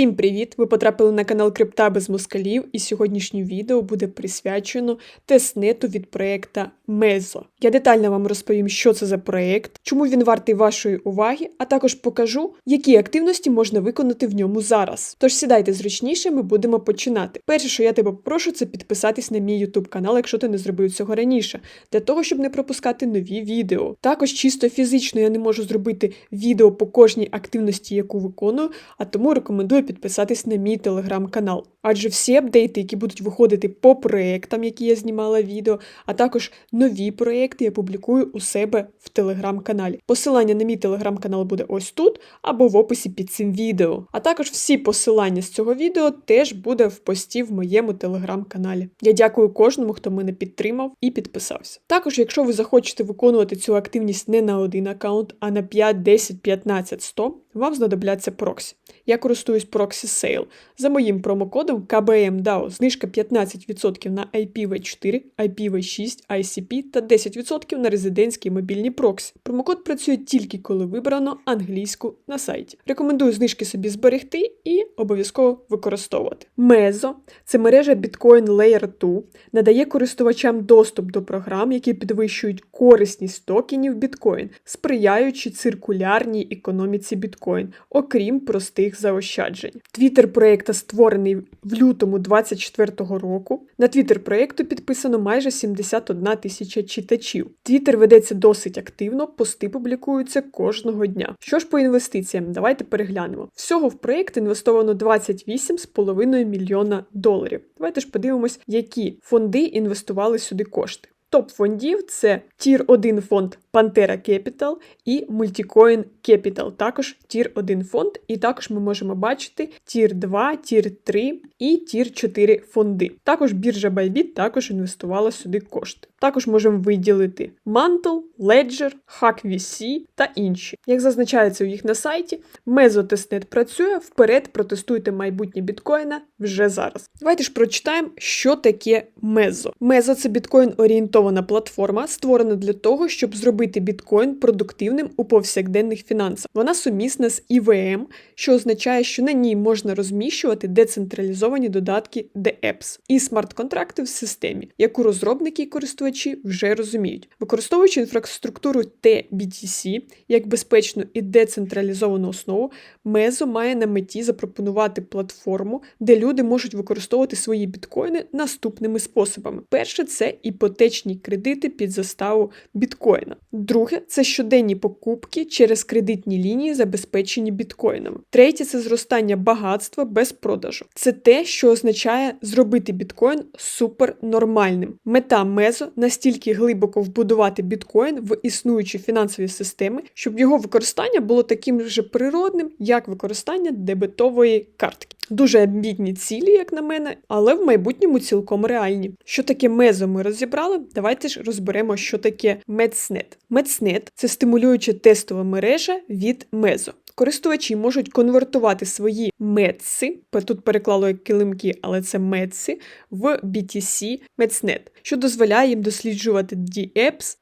Всім привіт! Ви потрапили на канал Крипта без москалів, і сьогоднішнє відео буде присвячено тестнету від проєкта Мезо. Я детально вам розповім, що це за проєкт, чому він вартий вашої уваги, а також покажу, які активності можна виконати в ньому зараз. Тож сідайте зручніше, ми будемо починати. Перше, що я тебе попрошу, це підписатись на мій YouTube канал, якщо ти не зробив цього раніше, для того, щоб не пропускати нові відео. Також чисто фізично я не можу зробити відео по кожній активності, яку виконую, а тому рекомендую підписатись на мій телеграм-канал. Адже всі апдейти, які будуть виходити по проектам, які я знімала відео, а також нові проекти я публікую у себе в телеграм-каналі. Посилання на мій телеграм-канал буде ось тут або в описі під цим відео. А також всі посилання з цього відео теж буде в пості в моєму телеграм-каналі. Я дякую кожному, хто мене підтримав і підписався. Також, якщо ви захочете виконувати цю активність не на один аккаунт, а на 5, 10, 15, 100, вам знадобляться проксі. Я користуюсь Proxy Sale. За моїм промокодом KBMDAO знижка 15% на IPv4, IPv6, ICP та 10% на резидентські мобільні проксі. Промокод працює тільки коли вибрано англійську на сайті. Рекомендую знижки собі зберегти і обов'язково використовувати. Мезо це мережа Bitcoin Layer 2, надає користувачам доступ до програм, які підвищують корисність токенів біткоін, сприяючи циркулярній економіці біткоін, окрім простих заощаджень. Твіттер проєкта створений в лютому 2024 року. На твіттер проєкту підписано майже 71 тисяча читачів. Твіттер ведеться досить активно, пости публікуються кожного дня. Що ж по інвестиціям, давайте переглянемо. Всього в проєкт інвестовано 28,5 мільйона доларів. Давайте ж подивимось, які фонди інвестували сюди кошти. Топ фондів це Тір 1 фонд Pantera Capital і Multicoin Capital, також Тір 1 фонд, і також ми можемо бачити Тір 2, Тір 3 і Тір 4 фонди. Також біржа Bybit також інвестувала сюди кошти. Також можемо виділити Mantle, Ledger, HackVC та інші. Як зазначається у їх на сайті, Мезотестнет працює, вперед протестуйте майбутнє біткоїна вже зараз. Давайте ж прочитаємо, що таке Мезо. Мезо це біткоін орієнтована платформа, створена для того, щоб зробити біткоін продуктивним у повсякденних фінансах. Вона сумісна з IVM, що означає, що на ній можна розміщувати децентралізовані додатки DEPS і смарт-контракти в системі, яку розробники і користувачі вже розуміють. Використовуючи інфраструктуру TBTC як безпечну і децентралізовану основу, Мезо має на меті запропонувати платформу, де люди можуть використовувати свої біткоїни наступними способами. Перше це іпотечні кредити під заставу біткоїна. Друге це щоденні покупки через кредитні лінії, забезпечені біткоїнами. Третє це зростання багатства без продажу. Це те, що означає зробити біткоін супернормальним. Мета Мезо настільки глибоко вбудувати біткоін в існуючі фінансові системи, щоб його використання було таким же природним, як використання дебетової картки. Дуже амбітні цілі, як на мене, але в майбутньому цілком реальні. Що таке мезо ми розібрали? Давайте ж розберемо, що таке Мецнет. Мецнет це стимулююча тестова мережа від мезо. Користувачі можуть конвертувати свої медси, тут переклало як килимки, але це медси, в BTC Metsnet, що дозволяє їм досліджувати DApps,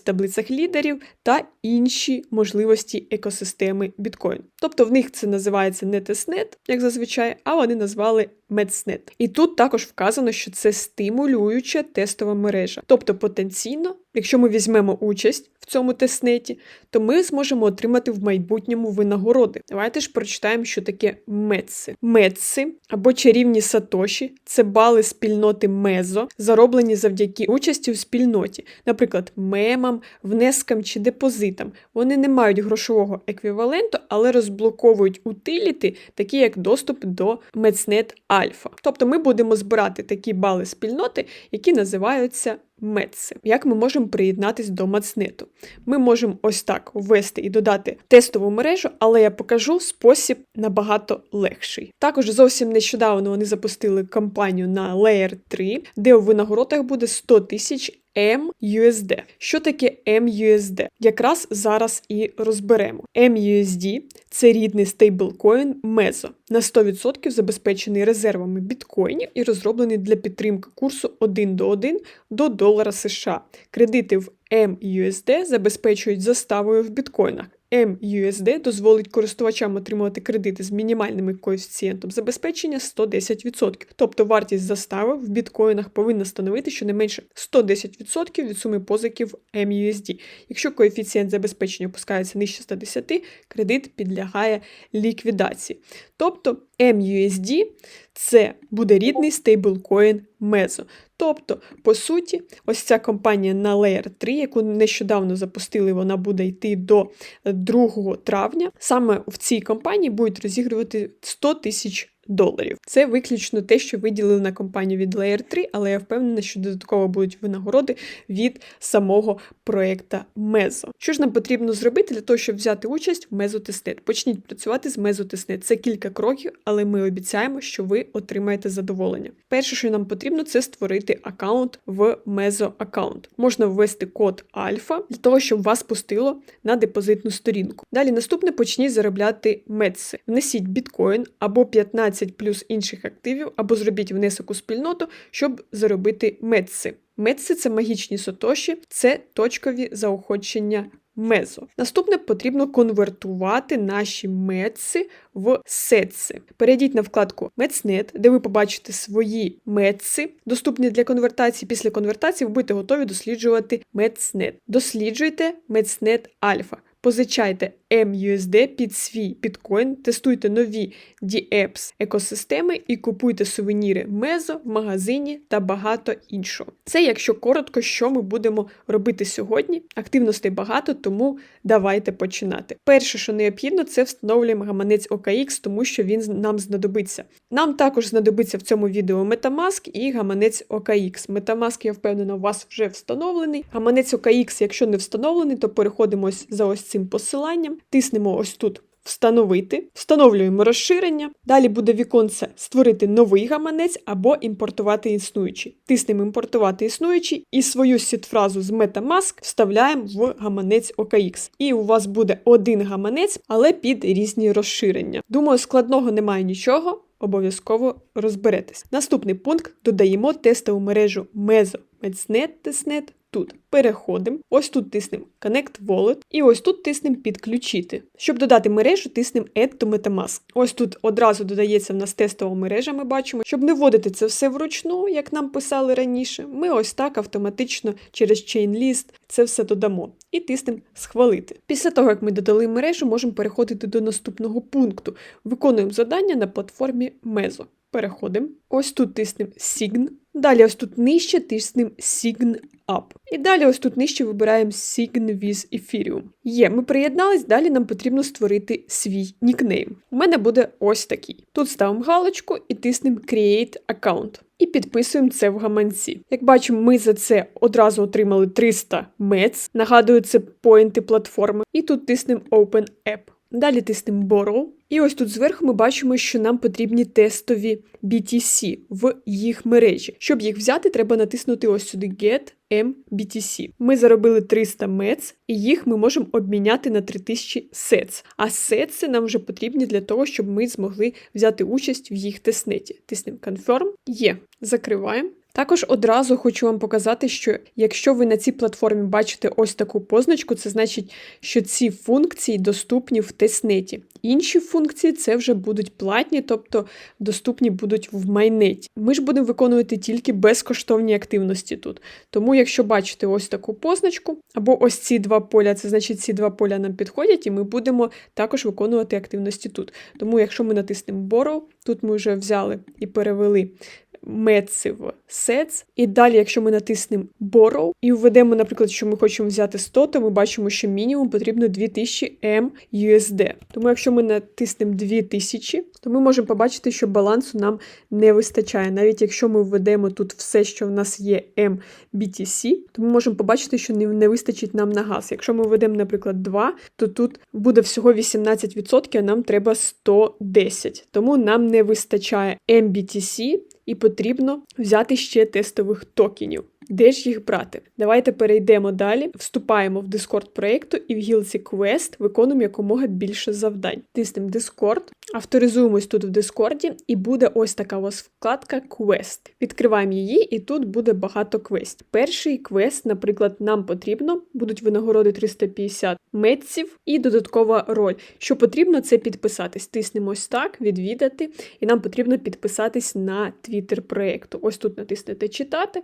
в таблицях лідерів та інші можливості екосистеми біткоін. Тобто в них це називається не тестнет, як зазвичай, а вони назвали Metsnet. І тут також вказано, що це стимулююча тестова мережа. Тобто потенційно, якщо ми візьмемо участь в цьому тестнеті, то ми зможемо отримати в майбутньому винагороди. Давайте ж прочитаємо, що таке медси. Медси або чарівні сатоші це бали спільноти Мезо, зароблені завдяки участі у спільноті, наприклад, мемам, внескам чи депозитам. Вони не мають грошового еквіваленту, але розблоковують утиліти, такі як доступ до Мецнет Альфа. Тобто ми будемо збирати такі бали спільноти, які називаються Медси. Як ми можемо приєднатись до Мацнету? Ми можемо ось так ввести і додати тестову мережу, але я покажу спосіб набагато легший. Також зовсім нещодавно вони запустили кампанію на Layer 3, де у винагородах буде 100 тисяч MUSD. Що таке MUSD? Якраз зараз і розберемо. MUSD це рідний стейблкоін Мезо, на 100% забезпечений резервами біткоїнів і розроблений для підтримки курсу 1 до 1 до долара США. Кредити в MUSD забезпечують заставою в біткоїнах MUSD дозволить користувачам отримувати кредити з мінімальним коефіцієнтом забезпечення 110%. Тобто вартість застави в біткоїнах повинна становити щонайменше 110% від суми позиків MUSD. Якщо коефіцієнт забезпечення опускається нижче 110, кредит підлягає ліквідації. Тобто MUSD це буде рідний стейблкоін Мезо. Тобто, по суті, ось ця компанія на Layer 3, яку нещодавно запустили, вона буде йти до 2 травня. Саме в цій компанії будуть розігрувати 100 тисяч доларів. Це виключно те, що виділили на компанію від Layer 3, але я впевнена, що додатково будуть винагороди від самого проекта Мезо. Що ж нам потрібно зробити для того, щоб взяти участь в Мезотестнет? Почніть працювати з Мезотестнет. Це кілька кроків, але ми обіцяємо, що ви отримаєте задоволення. Перше, що нам потрібно, це створити аккаунт в Мезо аккаунт. Можна ввести код альфа для того, щоб вас пустило на депозитну сторінку. Далі наступне почніть заробляти медси. Внесіть біткоін або 15 плюс інших активів, або зробіть внесок у спільноту, щоб заробити медси. Медси це магічні сотоші, це точкові заохочення мезо. Наступне потрібно конвертувати наші медси в сетси. Перейдіть на вкладку Медснет, де ви побачите свої медси, доступні для конвертації. Після конвертації ви будете готові досліджувати Медснет. Досліджуйте Медснет Альфа. Позичайте MUSD під свій біткоін, тестуйте нові DApps екосистеми і купуйте сувеніри Мезо в магазині та багато іншого. Це, якщо коротко, що ми будемо робити сьогодні. Активностей багато, тому давайте починати. Перше, що необхідно, це встановлюємо гаманець OKX, тому що він нам знадобиться. Нам також знадобиться в цьому відео Metamask і гаманець OKX. Metamask, я впевнена, у вас вже встановлений. Гаманець OKX, якщо не встановлений, то переходимо за ось цим посиланням, тиснемо ось тут. Встановити, встановлюємо розширення. Далі буде віконце створити новий гаманець або імпортувати існуючий. Тиснемо імпортувати існуючий і свою сітфразу з Metamask вставляємо в гаманець OKX. І у вас буде один гаманець, але під різні розширення. Думаю, складного немає нічого. Обов'язково розберетесь. Наступний пункт додаємо тестову мережу Mezo, Medsnet, Testnet, Тут переходимо, ось тут тиснемо Connect Wallet, і ось тут тиснемо Підключити. Щоб додати мережу, тиснемо Add to Metamask. Ось тут одразу додається в нас тестова мережа, ми бачимо. Щоб не вводити це все вручну, як нам писали раніше, ми ось так автоматично через ChainList це все додамо. І тиснемо Схвалити. Після того, як ми додали мережу, можемо переходити до наступного пункту. Виконуємо завдання на платформі Mezo. Переходимо. Ось тут тиснемо Sign. Далі ось тут нижче тиснемо Sign Up. І далі ось тут нижче вибираємо Sign with Ethereum. Є, ми приєднались, далі нам потрібно створити свій нікнейм. У мене буде ось такий. Тут ставимо галочку і тиснемо Create Account. І підписуємо це в гаманці. Як бачимо, ми за це одразу отримали 300 мец. Нагадую, це поінти платформи. І тут тиснемо Open App. Далі тиснемо Borrow. І ось тут зверху ми бачимо, що нам потрібні тестові BTC в їх мережі. Щоб їх взяти, треба натиснути ось сюди Get MBTC. Ми заробили 300 мец, і їх ми можемо обміняти на 3000 сетс. А сетси нам вже потрібні для того, щоб ми змогли взяти участь в їх тестнеті. Тиснемо Confirm. Є. Закриваємо. Також одразу хочу вам показати, що якщо ви на цій платформі бачите ось таку позначку, це значить, що ці функції доступні в тестнеті. Інші функції це вже будуть платні, тобто доступні будуть в майнеті. Ми ж будемо виконувати тільки безкоштовні активності тут. Тому, якщо бачите ось таку позначку, або ось ці два поля, це значить ці два поля нам підходять, і ми будемо також виконувати активності тут. Тому, якщо ми натиснемо Borrow, тут ми вже взяли і перевели медси в sets. І далі, якщо ми натиснемо Borrow і введемо, наприклад, що ми хочемо взяти 100, то ми бачимо, що мінімум потрібно 2000 M USD. Тому якщо ми натиснемо 2000, то ми можемо побачити, що балансу нам не вистачає. Навіть якщо ми введемо тут все, що в нас є MBTC, то ми можемо побачити, що не, вистачить нам на газ. Якщо ми введемо, наприклад, 2, то тут буде всього 18%, а нам треба 110. Тому нам не вистачає MBTC і потрібно взяти ще тестових токенів. Де ж їх брати? Давайте перейдемо далі, вступаємо в Discord проєкту і в гілці Quest виконуємо якомога більше завдань. Тиснемо Discord, авторизуємось тут в Discord, і буде ось така у вкладка Quest. Відкриваємо її, і тут буде багато квестів. Перший квест, наприклад, нам потрібно, будуть винагороди 350 метців і додаткова роль. Що потрібно, це підписатись. Тиснемо ось так, відвідати, і нам потрібно підписатись на твіттер проєкту. Ось тут натиснете читати,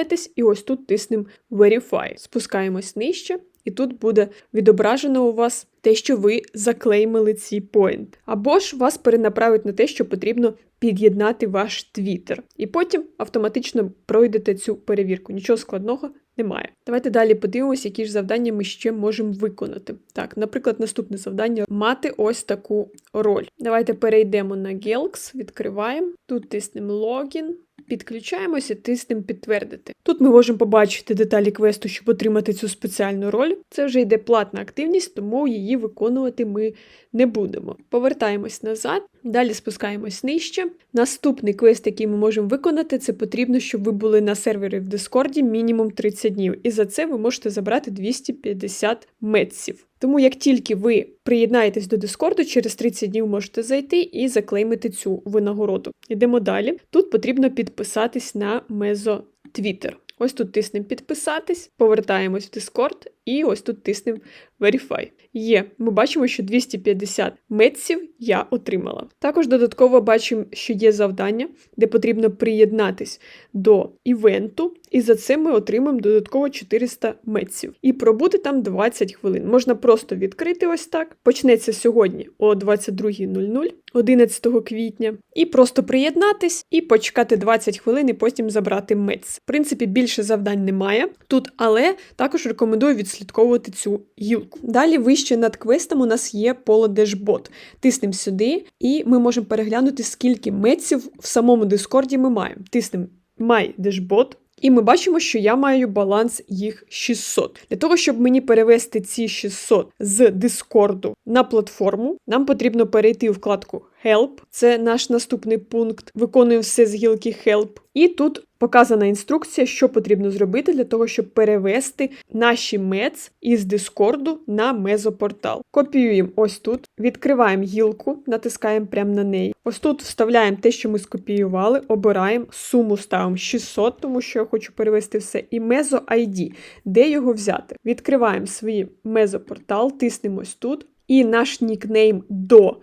повертаєтесь, і ось тут тиснемо Verify. Спускаємось нижче. І тут буде відображено у вас те, що ви заклеймили ці поінт. Або ж вас перенаправить на те, що потрібно під'єднати ваш твіттер. І потім автоматично пройдете цю перевірку. Нічого складного немає. Давайте далі подивимося, які ж завдання ми ще можемо виконати. Так, наприклад, наступне завдання мати ось таку роль. Давайте перейдемо на Gelx, відкриваємо. Тут тиснемо логін. Підключаємося, тиснемо підтвердити. Тут ми можемо побачити деталі квесту, щоб отримати цю спеціальну роль. Це вже йде платна активність, тому її виконувати ми не будемо. Повертаємось назад, далі спускаємось нижче. Наступний квест, який ми можемо виконати, це потрібно, щоб ви були на сервері в Дискорді мінімум 30 днів. І за це ви можете забрати 250 метців. Тому як тільки ви приєднаєтесь до Дискорду, через 30 днів можете зайти і заклеймити цю винагороду. Йдемо далі. Тут потрібно підписатись на Мезо Twitter. Ось тут тиснемо підписатись, повертаємось в Discord і ось тут тиснемо Verify. Є, ми бачимо, що 250 метців я отримала. Також додатково бачимо, що є завдання, де потрібно приєднатись до івенту, і за це ми отримаємо додатково 400 метців. І пробути там 20 хвилин. Можна просто відкрити ось так. Почнеться сьогодні о 22.00, 11 квітня, і просто приєднатись і почекати 20 хвилин, і потім забрати мець. В принципі, більше завдань немає тут, але також рекомендую відслідковувати цю гілку. Далі вище над квестом у нас є поле Дешбот. Тиснемо сюди, і ми можемо переглянути, скільки меців в самому Дискорді ми маємо. Тиснемо «Май дешбот. і ми бачимо, що я маю баланс їх 600. Для того, щоб мені перевести ці 600 з Дискорду на платформу, нам потрібно перейти у вкладку Help. Це наш наступний пункт. Виконуємо все з гілки Help. І тут показана інструкція, що потрібно зробити для того, щоб перевести наші мец із Дискорду на мезопортал. Копіюємо ось тут, відкриваємо гілку, натискаємо прямо на неї. Ось тут вставляємо те, що ми скопіювали, обираємо суму, ставимо 600, тому що я хочу перевести все. І мезо ID, де його взяти. Відкриваємо свій мезопортал, тиснемо ось тут. І наш нікнейм до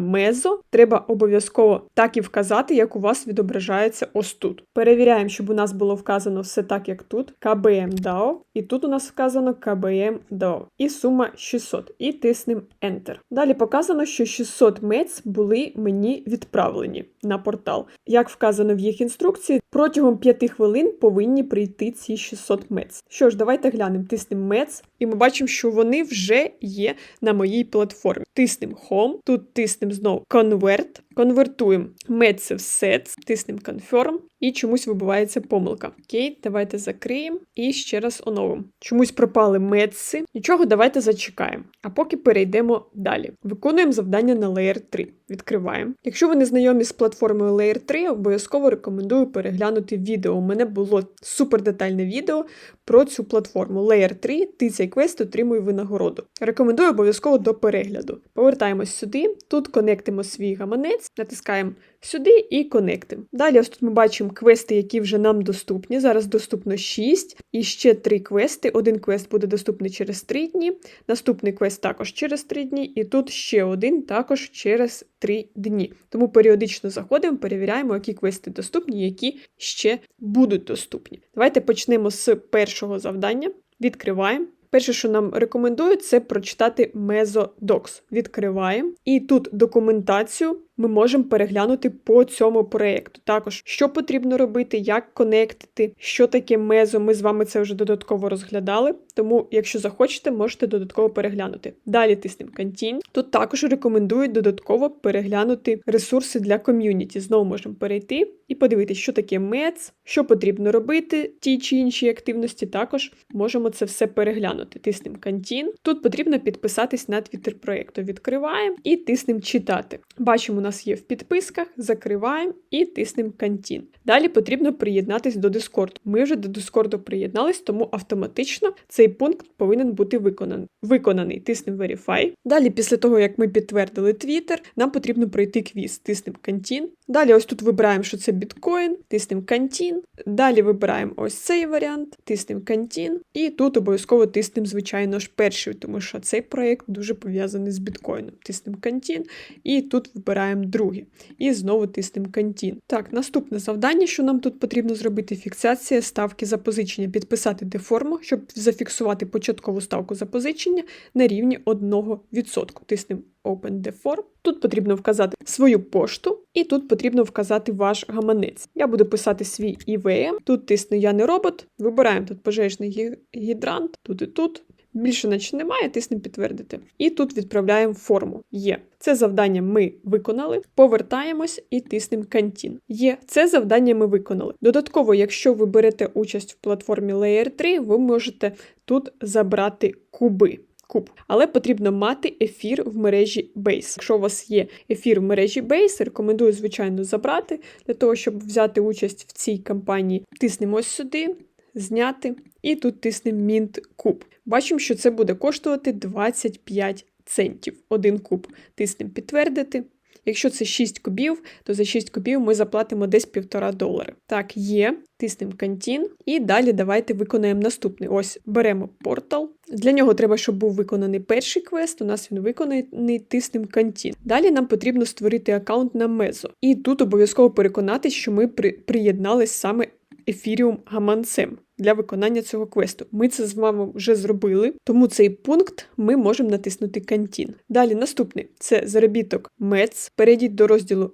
мезо треба обов'язково так і вказати, як у вас відображається ось тут. Перевіряємо, щоб у нас було вказано все так, як тут. KBM DAO. І тут у нас вказано KBM DAO. І сума 600. І тиснемо Enter. Далі показано, що 600 мец були мені відправлені на портал. Як вказано в їх інструкції, протягом 5 хвилин повинні прийти ці 600 мец. Що ж, давайте глянемо. Тиснемо мец, і ми бачимо, що вони вже є на моїй платформі. Тиснемо Home. Тут тиснемо знову Convert, конвертуємо Metz в Sets, тиснемо Confirm і чомусь вибивається помилка. Окей, давайте закриємо і ще раз оновимо. Чомусь пропали медси. Нічого, давайте зачекаємо. А поки перейдемо далі. Виконуємо завдання на Layer 3. Відкриваємо. Якщо ви не знайомі з платформою Layer 3, обов'язково рекомендую переглянути відео. У мене було супер детальне відео про цю платформу. Layer 3, ти цей квест отримує винагороду. Рекомендую обов'язково до перегляду. Повертаємось сюди, тут конектимо свій гаманець, натискаємо сюди і конектимо. Далі ось тут ми бачимо квести, які вже нам доступні. Зараз доступно 6 і ще 3 квести. Один квест буде доступний через 3 дні, наступний квест також через 3 дні, і тут ще один також через 3 дні. Тому періодично заходимо, перевіряємо, які квести доступні, які ще будуть доступні. Давайте почнемо з першого завдання. Відкриваємо. Перше, що нам рекомендують, це прочитати Mesodocs. Відкриваємо. І тут документацію ми можемо переглянути по цьому проєкту. Також, що потрібно робити, як конектити, що таке мезо. Ми з вами це вже додатково розглядали. Тому, якщо захочете, можете додатково переглянути. Далі тиснемо Continue. Тут також рекомендують додатково переглянути ресурси для ком'юніті. Знову можемо перейти і подивитися, що таке мец, що потрібно робити, ті чи інші активності. Також можемо це все переглянути. Тиснемо Continue. Тут потрібно підписатись на твіттер проєкту. Відкриваємо і тиснемо читати. Бачимо нас є в підписках, закриваємо і тиснемо Continue. Далі потрібно приєднатись до Discord. Ми вже до Discord приєднались, тому автоматично цей пункт повинен бути виконаний. Виконаний. Тиснемо Verify. Далі, після того, як ми підтвердили Twitter, нам потрібно пройти квіз. Тиснемо Continue. Далі, ось тут вибираємо, що це біткоін, тиснемо Continue. Далі вибираємо ось цей варіант, тиснемо Continue. І тут обов'язково тиснемо, звичайно ж, перший, тому що цей проєкт дуже пов'язаний з біткоїном. Тиснемо Continue. І тут вибираємо другий. І знову тиснемо Continue. Так, наступне завдання, що нам тут потрібно зробити, фіксація ставки запозичення, підписати деформу, щоб зафіксувати початкову ставку запозичення на рівні 1%. Тиснемо Open the form. Тут потрібно вказати свою пошту, і тут потрібно вказати ваш гаманець. Я буду писати свій IVM. Тут тисну Я не робот. Вибираємо тут пожежний гідрант, тут і тут. Більше наче немає, тиснемо підтвердити. І тут відправляємо форму. Є. Це завдання ми виконали. Повертаємось і тиснемо Continue. Є. Це завдання ми виконали. Додатково, якщо ви берете участь в платформі Layer 3, ви можете тут забрати куби. Куб. Але потрібно мати ефір в мережі Base. Якщо у вас є ефір в мережі Base, рекомендую, звичайно, забрати для того, щоб взяти участь в цій кампанії. Тиснемо сюди, зняти, і тут тиснемо Mint куб. Бачимо, що це буде коштувати 25 центів. Один куб. Тиснемо підтвердити. Якщо це 6 кубів, то за 6 кубів ми заплатимо десь 1,5 долари. Так, є. Тиснемо Continue. І далі давайте виконаємо наступний. Ось беремо портал. Для нього треба, щоб був виконаний перший квест. У нас він виконаний, тиснемо Continue. Далі нам потрібно створити аккаунт на Мезо. І тут обов'язково переконатись, що ми при... приєднались саме ефіріум гаманцем для виконання цього квесту. Ми це з вами вже зробили, тому цей пункт ми можемо натиснути Continue. Далі наступний це заробіток METS. Перейдіть до розділу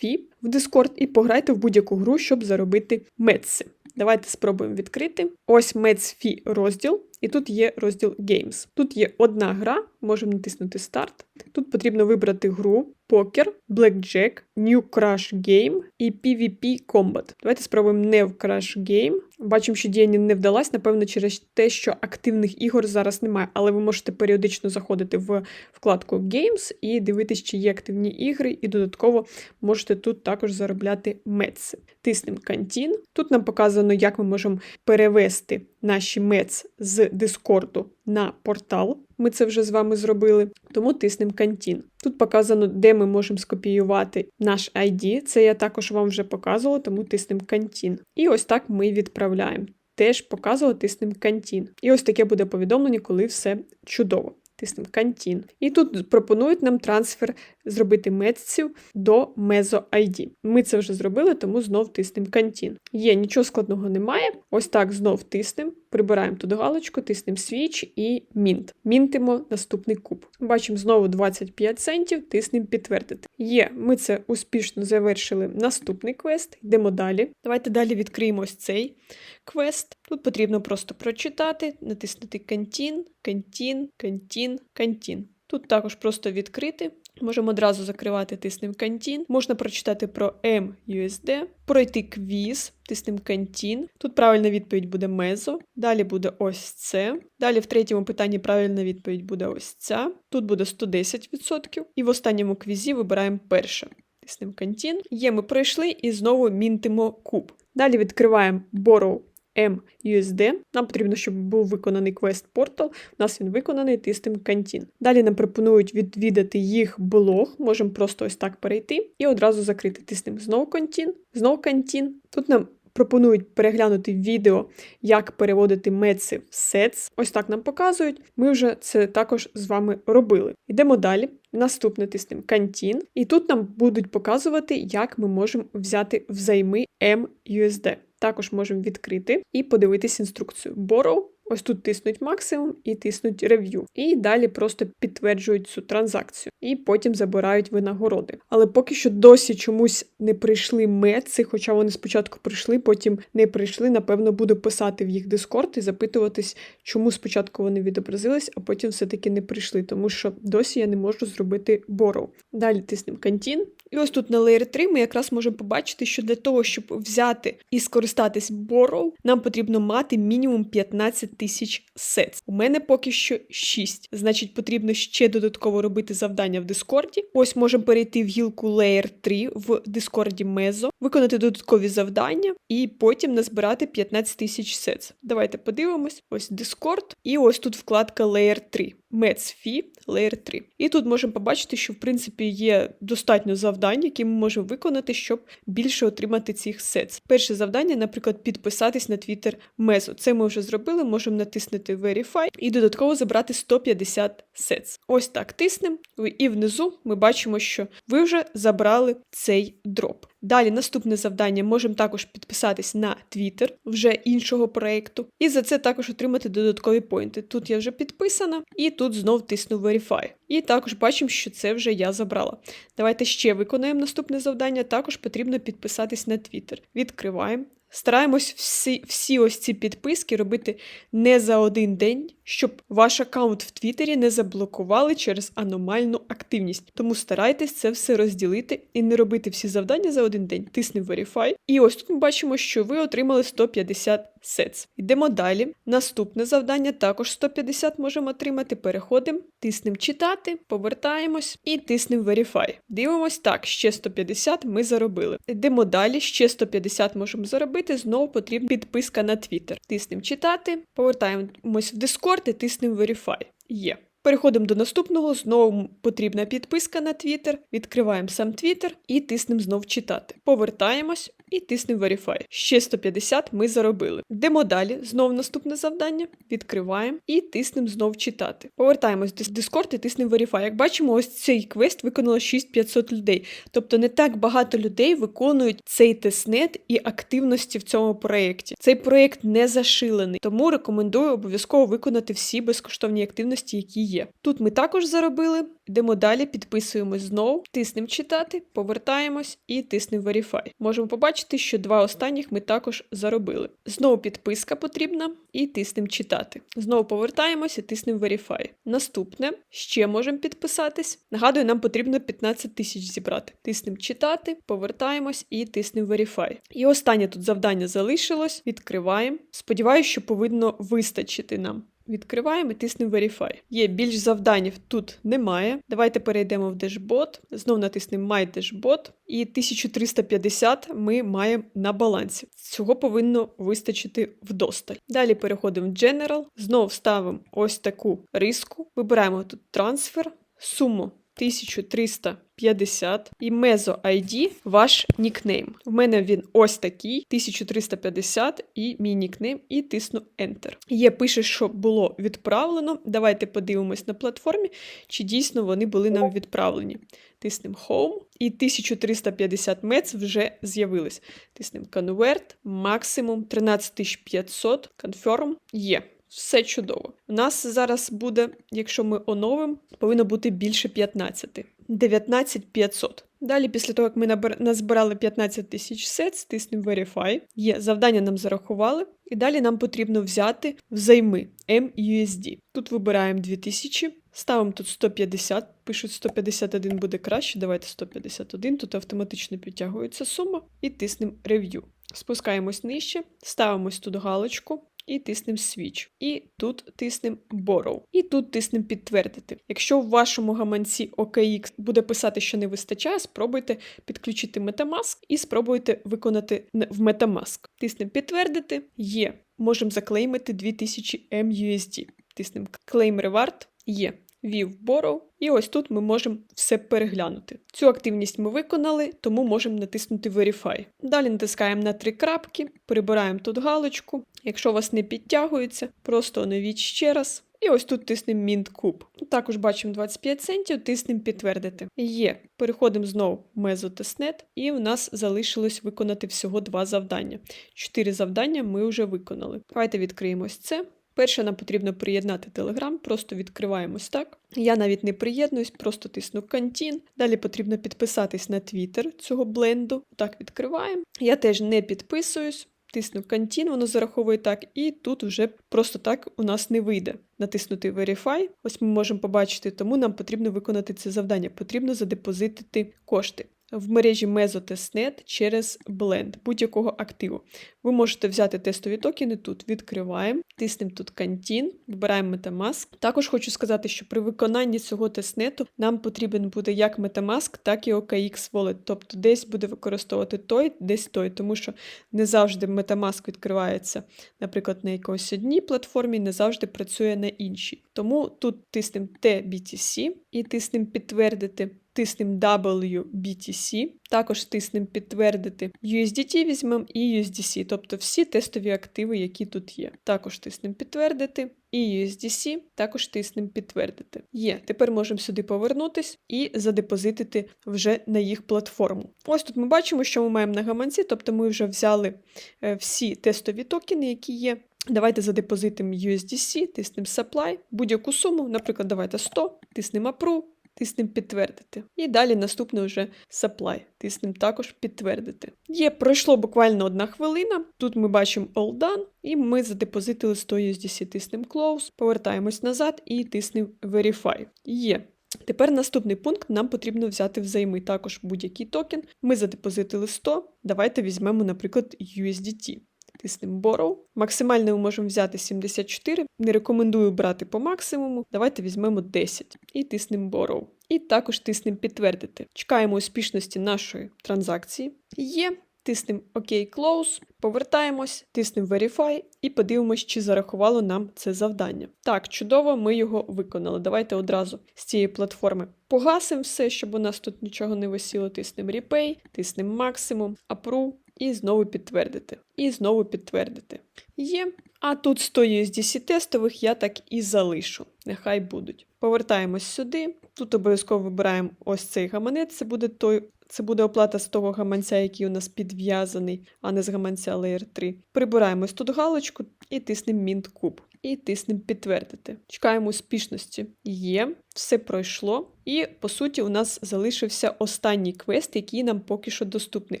Fee в Discord і пограйте в будь-яку гру, щоб заробити METS. Давайте спробуємо відкрити. Ось Fee розділ, і тут є розділ Games. Тут є одна гра, можемо натиснути Start. Тут потрібно вибрати гру, покер, Blackjack, New Crash Game і PvP Combat. Давайте спробуємо не в Crash Game. Бачимо, що дія не вдалась, напевно, через те, що активних ігор зараз немає, але ви можете періодично заходити в вкладку Games і дивитись, чи є активні ігри, і додатково можете тут також заробляти меци. Тиснемо Continue. Тут нам показано, як ми можемо перевести наші мец з Дискорду на портал. Ми це вже з вами зробили, тому тиснемо Кантін. Тут показано, де ми можемо скопіювати наш ID. Це я також вам вже показувала, тому тиснемо Кантін. І ось так ми відправляємо. Теж показувала, тиснемо Кантін. І ось таке буде повідомлення, коли все чудово. Тиснемо Кантін. І тут пропонують нам трансфер зробити месців до Mezo ID. Ми це вже зробили, тому знов тиснемо Continue. Є, нічого складного немає. Ось так знов тиснемо, прибираємо тут галочку, тиснемо Switch і Mint. Мінтимо наступний куб. Бачимо знову 25 центів, тиснемо підтвердити. Є, ми це успішно завершили наступний квест. Йдемо далі. Давайте далі відкриємо ось цей квест. Тут потрібно просто прочитати, натиснути Continue, Continue, Continue, Continue. Тут також просто відкрити. Можемо одразу закривати, тиснемо Continue. Можна прочитати про MUSD, пройти квіз, тиснемо Continue. Тут правильна відповідь буде Мезо. Далі буде ось це. Далі в третьому питанні правильна відповідь буде ось ця. Тут буде 110%. І в останньому квізі вибираємо перше. Тиснемо Continue. Є, ми пройшли і знову мінтимо куб. Далі відкриваємо Borrow MUSD. Нам потрібно, щоб був виконаний квест портал. У нас він виконаний, тиснемо Continue. Далі нам пропонують відвідати їх блог. Можемо просто ось так перейти і одразу закрити. Тиснемо знову Continue, знову Continue. Тут нам пропонують переглянути відео, як переводити меци в сетс. Ось так нам показують. Ми вже це також з вами робили. Йдемо далі. Наступне тиснемо Continue. І тут нам будуть показувати, як ми можемо взяти взайми MUSD. Також можемо відкрити і подивитись інструкцію. Borrow. Ось тут тиснуть максимум і тиснуть рев'ю. І далі просто підтверджують цю транзакцію. І потім забирають винагороди. Але поки що досі чомусь не прийшли меци, хоча вони спочатку прийшли, потім не прийшли. Напевно, буду писати в їх дискорд і запитуватись, чому спочатку вони відобразились, а потім все-таки не прийшли, тому що досі я не можу зробити borrow. Далі тиснемо Continue. І ось тут на Layer 3 ми якраз можемо побачити, що для того, щоб взяти і скористатись Borrow, нам потрібно мати мінімум 15 тисяч сец. У мене поки що 6. Значить, потрібно ще додатково робити завдання в Дискорді. Ось можемо перейти в гілку Layer 3 в Дискорді Мезо, виконати додаткові завдання і потім назбирати 15 тисяч сец. Давайте подивимось. Ось Discord, і ось тут вкладка Layer 3. METSFI Layer 3. І тут можемо побачити, що в принципі є достатньо завдань, які ми можемо виконати, щоб більше отримати цих сетс. Перше завдання, наприклад, підписатись на Twitter Мезо. Це ми вже зробили, можемо натиснути Verify і додатково забрати 150 сетс. Ось так тиснемо, і внизу ми бачимо, що ви вже забрали цей дроп. Далі наступне завдання можемо також підписатись на Twitter вже іншого проєкту, і за це також отримати додаткові поінти. Тут я вже підписана, і тут знов тисну Verify. І також бачимо, що це вже я забрала. Давайте ще виконаємо наступне завдання. Також потрібно підписатись на Twitter. Відкриваємо. Стараємось всі всі ось ці підписки робити не за один день, щоб ваш аккаунт в Твіттері не заблокували через аномальну активність. Тому старайтесь це все розділити і не робити всі завдання за один день. Тисни Verify. І ось тут ми бачимо, що ви отримали 150 сетс. Йдемо далі. Наступне завдання також 150 можемо отримати. Переходимо, тиснемо читати, повертаємось і тиснемо Verify. Дивимось так, ще 150 ми заробили. Йдемо далі, ще 150 можемо заробити. Знову потрібна підписка на Twitter. Тиснемо читати, повертаємось в Discord і тиснемо Verify. Є. Переходимо до наступного, знову потрібна підписка на Twitter, відкриваємо сам Twitter і тиснемо знов читати. Повертаємось і тиснемо Verify. Ще 150 ми заробили. Йдемо далі, знов наступне завдання, відкриваємо і тиснемо знов читати. Повертаємось до Discord і тиснемо Verify. Як бачимо, ось цей квест виконало 6500 людей. Тобто не так багато людей виконують цей тестнет і активності в цьому проєкті. Цей проєкт не зашилений, тому рекомендую обов'язково виконати всі безкоштовні активності, які є. Тут ми також заробили. Йдемо далі, підписуємось знову, тиснемо читати, повертаємось і тиснемо Verify. Можемо побачити, що два останніх ми також заробили. Знову підписка потрібна і тиснемо читати. Знову повертаємось і тиснемо Verify. Наступне ще можемо підписатись. Нагадую, нам потрібно 15 тисяч зібрати. Тиснемо читати, повертаємось і тиснемо Verify. І останнє тут завдання залишилось. Відкриваємо. Сподіваюсь, що повинно вистачити нам. Відкриваємо і тиснемо Verify. Є більш завдань тут немає. Давайте перейдемо в дешбот. Знову натиснемо My Dashbot. І 1350 ми маємо на балансі. Цього повинно вистачити вдосталь. Далі переходимо в General. Знову ставимо ось таку риску. Вибираємо тут трансфер, суму 1350 і Мезо ID ваш нікнейм. У мене він ось такий: 1350 і мій нікнейм, і тисну Enter. Є, пише, що було відправлено. Давайте подивимось на платформі, чи дійсно вони були нам відправлені. Тиснемо Home, і 1350 мец вже з'явились. Тиснемо Convert, максимум 13500, Confirm є. Все чудово. У нас зараз буде, якщо ми оновимо, повинно бути більше 15. 19500. Далі, після того, як ми назбирали 15 тисяч сет, стиснемо Verify. Є завдання нам зарахували. І далі нам потрібно взяти взайми MUSD. Тут вибираємо 2000, ставимо тут 150, пишуть 151 буде краще. Давайте 151, тут автоматично підтягується сума і тиснемо Review. Спускаємось нижче, ставимось тут галочку. І тиснемо Switch. І тут тиснемо Borrow. І тут тиснемо підтвердити. Якщо в вашому гаманці OKX буде писати, що не вистачає, спробуйте підключити Metamask і спробуйте виконати в Metamask. Тиснемо підтвердити. Є. Можемо заклеймити 2000 MUSD. Тиснемо Claim Reward. Є. View Borrow. І ось тут ми можемо все переглянути. Цю активність ми виконали, тому можемо натиснути Verify. Далі натискаємо на три крапки, прибираємо тут галочку. Якщо у вас не підтягується, просто оновіть ще раз. І ось тут тиснемо Mint Cube. Також бачимо 25 центів, тиснемо підтвердити. Є. Переходимо знову в Meso і в нас залишилось виконати всього два завдання. Чотири завдання ми вже виконали. Давайте відкриємо ось це. Перше, нам потрібно приєднати Telegram, просто відкриваємось так. Я навіть не приєднуюсь, просто тисну Continue. Далі потрібно підписатись на Twitter цього бленду. Так, відкриваємо. Я теж не підписуюсь. Тисну Continue, воно зараховує так, і тут вже просто так у нас не вийде. Натиснути Verify. Ось ми можемо побачити, тому нам потрібно виконати це завдання. Потрібно задепозитити кошти. В мережі Meso.testnet через Blend будь-якого активу. Ви можете взяти тестові токени тут, відкриваємо, тиснемо тут Continue, вибираємо Metamask. Також хочу сказати, що при виконанні цього тестнету нам потрібен буде як Metamask, так і OKX Wallet. Тобто десь буде використовувати той, десь той, тому що не завжди Metamask відкривається, наприклад, на якоїсь одній платформі, не завжди працює на іншій. Тому тут тиснемо TBTC і тиснемо підтвердити. Тиснемо WBTC, також тиснемо підтвердити USDT візьмемо і USDC, тобто всі тестові активи, які тут є. Також тиснемо підтвердити і USDC, також тиснемо підтвердити. Є, тепер можемо сюди повернутись і задепозитити вже на їх платформу. Ось тут ми бачимо, що ми маємо на гаманці, тобто ми вже взяли е, всі тестові токени, які є. Давайте задепозитимо USDC, тиснемо Supply, будь-яку суму, наприклад, давайте 100, тиснемо Approve, тиснемо підтвердити. І далі наступне вже supply. Тиснемо також підтвердити. Є, пройшло буквально одна хвилина. Тут ми бачимо all done, і ми задепозитили 100 USDC, тиснемо close, повертаємось назад і тиснемо verify. Є. Тепер наступний пункт нам потрібно взяти взайми також будь-який токен. Ми задепозитили 100. Давайте візьмемо, наприклад, USDT. Тиснемо Borrow. Максимально ми можемо взяти 74. Не рекомендую брати по максимуму. Давайте візьмемо 10 і тиснемо Borrow. І також тиснемо підтвердити. Чекаємо успішності нашої транзакції. Є. Тиснемо ОК Close, повертаємось, тиснемо Verify і подивимось, чи зарахувало нам це завдання. Так, чудово, ми його виконали. Давайте одразу з цієї платформи погасимо все, щоб у нас тут нічого не висіло. Тиснемо Repay, тиснемо Maximum, Approve і знову підтвердити. І знову підтвердити. Є. А тут 100 USDC тестових я так і залишу. Нехай будуть. Повертаємось сюди. Тут обов'язково вибираємо ось цей гаманець. Це буде той. Це буде оплата з того гаманця, який у нас підв'язаний, а не з гаманця Layer 3. Прибираємось тут галочку і тиснемо Mint Cube. І тиснемо підтвердити. Чекаємо успішності. Є, все пройшло. І, по суті, у нас залишився останній квест, який нам поки що доступний.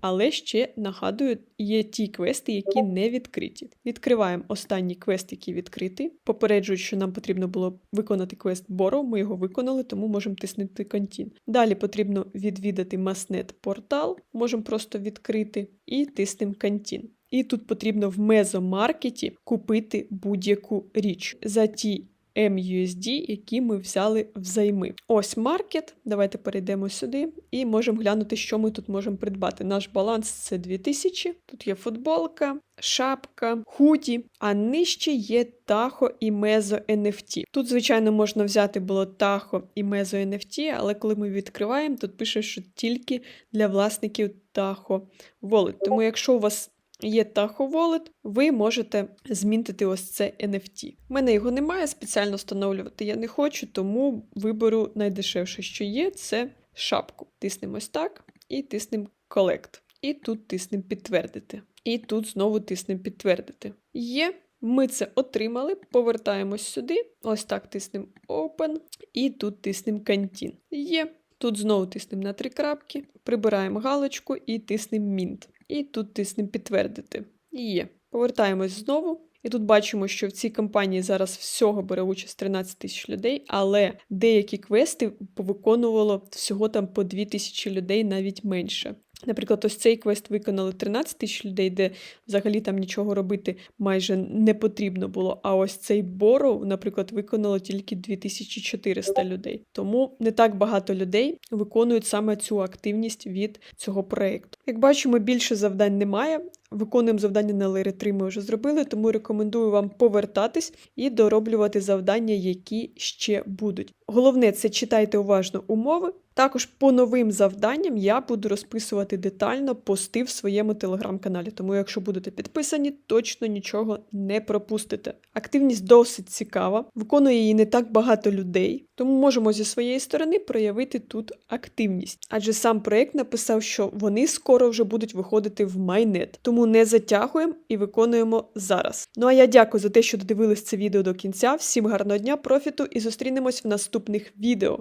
Але ще нагадую, є ті квести, які не відкриті. Відкриваємо останній квест, який відкритий. Попереджують, що нам потрібно було виконати квест Borrow. Ми його виконали, тому можемо тиснути Continue. Далі потрібно відвідати Massnet портал, можемо просто відкрити і тиснемо Continue. І тут потрібно в мезомаркеті купити будь-яку річ за ті MUSD, які ми взяли взайми. Ось маркет. Давайте перейдемо сюди і можемо глянути, що ми тут можемо придбати. Наш баланс це 2000. Тут є футболка, шапка, худі, а нижче є Tahoe і Mezo NFT. Тут, звичайно, можна взяти було Tahoe і Mezo NFT, але коли ми відкриваємо, тут пише, що тільки для власників Wallet. Тому якщо у вас Є Tahoe Wallet, ви можете змінити ось це NFT. У мене його немає, спеціально встановлювати я не хочу, тому виберу найдешевше, що є, це шапку. Тиснемо ось так і тиснемо Collect. І тут тиснемо підтвердити. І тут знову тиснемо підтвердити. Є. Ми це отримали, повертаємось сюди. Ось так тиснемо Open. І тут тиснемо Continue. Є. Тут знову тиснемо на три крапки, прибираємо галочку і тиснемо Mint. І тут тиснемо підтвердити. Є. Повертаємось знову. І тут бачимо, що в цій кампанії зараз всього бере участь 13 тисяч людей, але деякі квести повиконувало всього там по 2 тисячі людей, навіть менше. Наприклад, ось цей квест виконали 13 тисяч людей, де взагалі там нічого робити майже не потрібно було. А ось цей бору, наприклад, виконало тільки 2400 людей. Тому не так багато людей виконують саме цю активність від цього проєкту. Як бачимо, більше завдань немає. Виконуємо завдання на Layer 3 ми вже зробили, тому рекомендую вам повертатись і дороблювати завдання, які ще будуть. Головне, це читайте уважно умови. Також по новим завданням я буду розписувати детально пости в своєму телеграм-каналі. Тому, якщо будете підписані, точно нічого не пропустите. Активність досить цікава, виконує її не так багато людей, тому можемо зі своєї сторони проявити тут активність. Адже сам проєкт написав, що вони скоро вже будуть виходити в майнет. Не затягуємо і виконуємо зараз. Ну а я дякую за те, що додивились це відео до кінця. Всім гарного дня, профіту і зустрінемось в наступних відео.